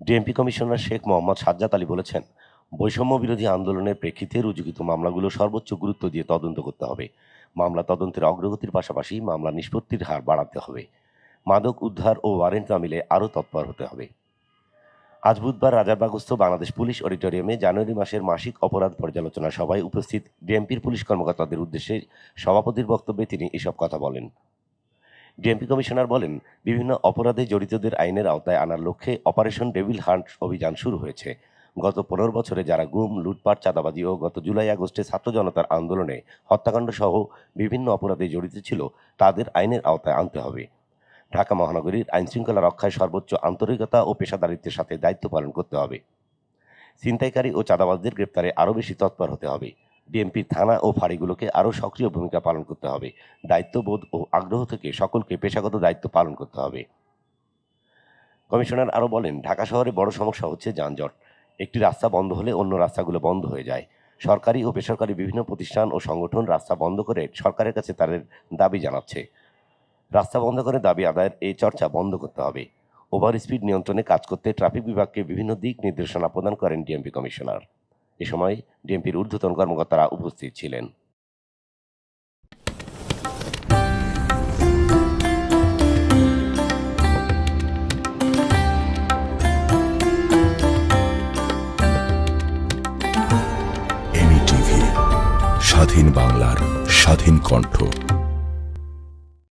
DMP commissioner Sheikh Mohammad Sajjad Ali বলেছেন, বৈষম্য বিরোধী আন্দোলনের প্রেক্ষিতে রুজুকৃত মামলাগুলো সর্বোচ্চ গুরুত্ব দিয়ে তদন্ত করতে হবে। মামলা তদন্তের অগ্রগতির পাশাপাশি মামলা নিষ্পত্তির হার বাড়াতে হবে। মাদক উদ্ধার ও ওয়ারেন্ট মিলে আরও তৎপর হতে হবে। আজ বুধবার রাজারবাগস্থ বাংলাদেশ পুলিশ অডিটোরিয়ামে জানুয়ারি মাসের মাসিক অপরাধ পর্যালোচনা সভায় উপস্থিত ডিএমপির পুলিশ কর্মকর্তাদের উদ্দেশ্যে সভাপতির বক্তব্যে তিনি এসব কথা বলেন। ডিএমপি কমিশনার বলেন, বিভিন্ন অপরাধে জড়িতদের আইনের আওতায় আনার লক্ষ্যে অপারেশন ডেভিল হান্ট অভিযান শুরু হয়েছে। গত পনেরো বছরে যারা গুম, লুটপাট, চাঁদাবাজি ও গত জুলাই আগস্টে ছাত্র জনতার আন্দোলনে হত্যাকাণ্ড সহ বিভিন্ন অপরাধে জড়িত ছিল, তাদের আইনের আওতায় আনতে হবে। ঢাকা মহানগরীর আইনশৃঙ্খলা রক্ষায় সর্বোচ্চ আন্তরিকতা ও পেশাদারিত্বের সাথে দায়িত্ব পালন করতে হবে। ছিনতাইকারী ও চাঁদাবাজদের গ্রেপ্তারে আরও বেশি তৎপর হতে হবে। ডিএমপির থানা ও ফাঁড়িগুলোকে আরও সক্রিয় ভূমিকা পালন করতে হবে। দায়িত্ববোধ ও আগ্রহ থেকে সকলকে পেশাগত দায়িত্ব পালন করতে হবে। কমিশনার আরও বলেন, ঢাকা শহরে বড় সমস্যা হচ্ছে যানজট। একটি রাস্তা বন্ধ হলে অন্য রাস্তাগুলো বন্ধ হয়ে যায়। সরকারি ও বেসরকারি বিভিন্ন প্রতিষ্ঠান ও সংগঠন রাস্তা বন্ধ করে সরকারের কাছে তাদের দাবি জানাচ্ছে। রাস্তা বন্ধ করে দাবি আদায়ের এই চর্চা বন্ধ করতে হবে। ওভার স্পিড নিয়ন্ত্রণে কাজ করতে ট্রাফিক বিভাগকে বিভিন্ন দিক নির্দেশনা প্রদান করেন ডিএমপি কমিশনার। এ সময় ডিএমপির ঊর্ধ্বতন কর্মকর্তারা উপস্থিত ছিলেন। স্বাধীন বাংলার স্বাধীন কণ্ঠ।